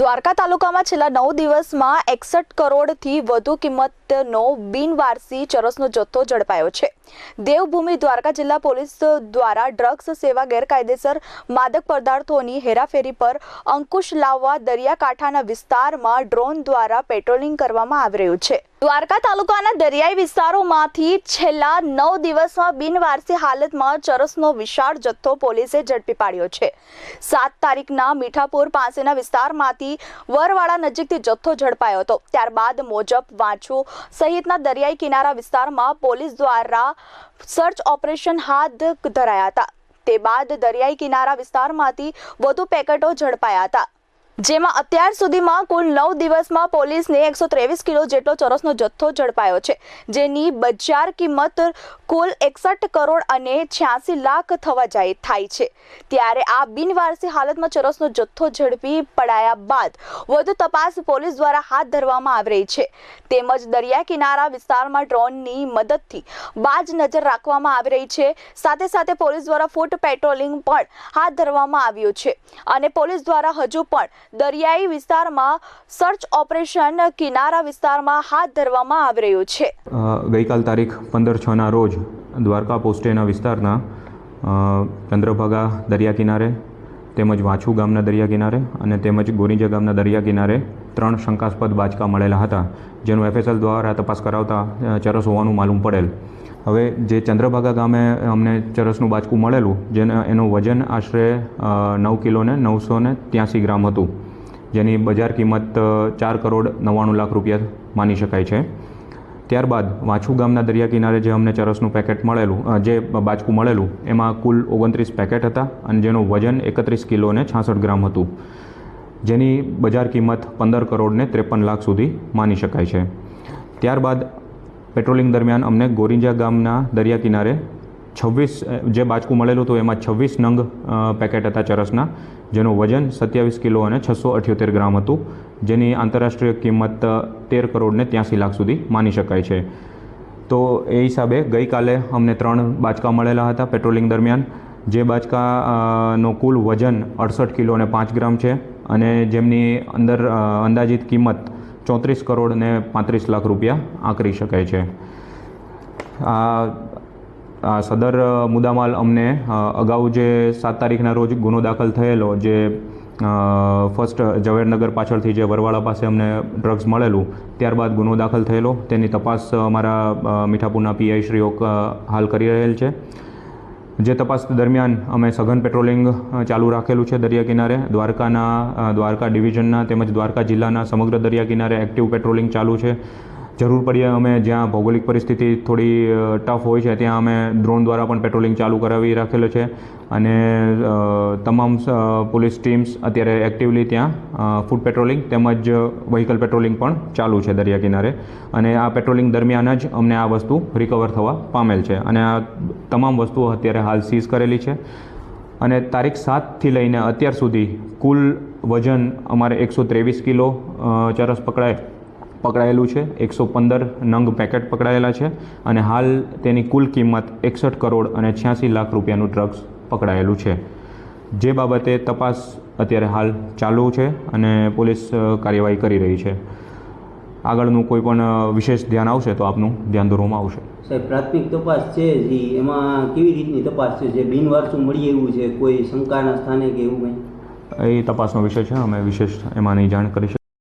દ્વારકા તાલુકામાં છેલ્લા નવ દિવસમાં એકસઠ કરોડથી વધુ કિંમતનો બિનવારસી ચરસનો જથ્થો ઝડપાયો છે. દેવભૂમિ દ્વારકા જિલ્લા પોલીસ દ્વારા ડ્રગ્સ સેવા ગેરકાયદેસર માદક પદાર્થોની હેરાફેરી પર અંકુશ લાવવા દરિયાકાંઠાના વિસ્તારમાં ડ્રોન દ્વારા પેટ્રોલિંગ કરવામાં આવી રહ્યું છે. દ્વારકા તાલુકાના દરિયાઈ વિસ્તારોમાંથી છેલ્લા નવ દિવસમાં બિનવારસી હાલતમાં ચરસનો વિશાળ જથ્થો પોલીસે ઝડપી પાડ્યો છે. સાત તારીખના મીઠાપુર પાસેના વિસ્તારમાંથી વરવાડા નજીકથી જથ્થો ઝડપાયો હતો. ત્યારબાદ મોજબ વાંચુ સહિતના દરિયાઈ કિનારા વિસ્તારમાં પોલીસ દ્વારા સર્ચ ઓપરેશન હાથ ધરાયા હતા. તે બાદ દરિયાઈ કિનારા વિસ્તારમાંથી વધુ પેકેટો ઝડપાયા હતા. જેમાં અત્યાર સુધીમાં કુલ નવ દિવસમાં પોલીસને એકસો ત્રેવીસ કિલો જેટલો ચરસનો જથ્થો ઝડપાયો છે, જેની બજાર કિંમત કુલ એકસઠ કરોડ અને છ્યાસી લાખ થવા જાય થાય છે. ત્યારે આ બિનવારસી હાલતમાં ચરસનો જથ્થો ઝડપી પડાયા બાદ વધુ તપાસ પોલીસ દ્વારા હાથ ધરવામાં આવી રહી છે. તેમજ દરિયા કિનારા વિસ્તારમાં ડ્રોનની મદદથી બાજ નજર રાખવામાં આવી રહી છે. સાથે સાથે પોલીસ દ્વારા ફૂટ પેટ્રોલિંગ પણ હાથ ધરવામાં આવ્યું છે અને પોલીસ દ્વારા હજુ પણ દરિયાઈ વિસ્તારમાં સર્ચ ઓપરેશન કિનારા વિસ્તારમાં હાથ ધરવામાં આવી રહ્યું છે. ગઈકાલ તારીખ પંદર છના રોજ દ્વારકા પોસ્ટેના વિસ્તારના ચંદ્રભાગા દરિયા કિનારે, તેમજ વાછુ ગામના દરિયા કિનારે અને તેમજ ગોરીજા ગામના દરિયા કિનારે ત્રણ શંકાસ્પદ બાચકા મળેલા હતા, જેનું એફએસએલ દ્વારા તપાસ કરાવતા ચરસ હોવાનું માલુમ પડેલ. હવે જે ચંદ્રભાગા ગામે અમને ચરસનું બાચકું મળેલું, જેને, એનું વજન આશરે નવ કિલો ને નવસો ને ત્યાંસી ગ્રામ હતું. જેની બજાર કિંમત ચાર કરોડ નવ્વાણું લાખ રૂપિયા માની શકાય છે. ત્યારબાદ વાછુ ગામના દરિયા કિનારે જે અમને ચરસનું પેકેટ મળેલું જે બાચકું મળેલું, એમાં કુલ ઓગણત્રીસ પેકેટ હતા અને જેનું વજન એકત્રીસ કિલો ને છાસઠ ગ્રામ હતું. જેની બજાર કિંમત પંદર કરોડને ત્રેપન લાખ સુધી માની શકાય છે. ત્યારબાદ પેટ્રોલિંગ દરમિયાન અમને ગોરિંજા ગામના દરિયા કિનારે છવ્વીસ જે બાચકું મળેલું હતું એમાં છવ્વીસ નંગ પેકેટ હતા ચરસના, જેનું વજન સત્યાવીસ કિલો અને છસો અઠ્યોતેર ગ્રામ હતું, જેની આંતરરાષ્ટ્રીય કિંમત તેર કરોડને ત્યાંસી લાખ સુધી માની શકાય છે. તો એ હિસાબે ગઈકાલે અમને ત્રણ બાચકા મળેલા હતા પેટ્રોલિંગ દરમિયાન, જે બાચકા નો કુલ વજન અડસઠ કિલો અને પાંચ ગ્રામ છે, અને જેમની અંદર અંદાજિત કિંમત ચોત્રીસ કરોડ ને પાંત્રીસ લાખ રૂપિયા આંકરી શકાય છે. આ સદર અ, મુદ્દામાલ અમને અગાઉ જે સાત તારીખના રોજ ગુનો દાખલ થયેલો જે ફર્સ્ટ ઝવેરનગર પાછળથી જે વરવાળા પાસે અમને ડ્રગ્સ મળેલું ત્યારબાદ ગુનો દાખલ થયેલો. તેની તપાસ અમારા મીઠાપુરના પીઆઈ શ્રીઓ હાલ કરી રહેલ છે. જે તપાસ દરમિયાન અમે સઘન પેટ્રોલિંગ ચાલુ રાખેલું છે દરિયા કિનારે. દ્વારકાના દ્વારકા ડિવિઝનના તેમજ દ્વારકા જિલ્લાના સમગ્ર દરિયા કિનારે એક્ટિવ પેટ્રોલિંગ ચાલુ છે. જરૂર પડીએ અમે જ્યાં ભૌગોલિક પરિસ્થિતિ થોડી ટફ હોય છે, ત્યાં અમે ડ્રોન દ્વારા પણ પેટ્રોલિંગ ચાલુ કરાવી રાખેલો છે. અને તમામ પોલીસ ટીમ્સ અત્યારે એક્ટિવલી ત્યાં ફૂડ પેટ્રોલિંગ તેમજ વ્હીકલ પેટ્રોલિંગ પણ ચાલુ છે દરિયા કિનારે. અને આ પેટ્રોલિંગ દરમિયાન જ અમને આ વસ્તુ રિકવર થવા પામેલ છે. અને આ તમામ વસ્તુઓ અત્યારે હાલ સીઝ કરેલી છે. અને તારીખ સાતથી લઈને અત્યાર સુધી કુલ વજન અમારે એકસો ત્રેવીસ કિલો ચરસ પકડાય પકડાયેલું છે. એકસો પંદર નંગ પેકેટ પકડાયેલા છે અને હાલ તેની કુલ કિંમત એકસઠ કરોડ અને છ્યાસી લાખ રૂપિયાનું ડ્રગ્સ પકડાયેલું છે. જે બાબતે તપાસ અત્યારે હાલ ચાલુ છે અને પોલીસ કાર્યવાહી કરી રહી છે. આગળનું કોઈ પણ વિશેષ ધ્યાન આવશે તો આપનું ધ્યાન દોરવામાં આવશે. સાહેબ પ્રાથમિક તપાસ છે જી એમાં કેવી રીતની તપાસ છે? જે બિનવારસું મળી એવું છે કોઈ શંકાના સ્થાને કે એવું કંઈ? એ તપાસનો વિષય છે અમે વિશેષ એમાં નહીં જાણ કરી શકીએ.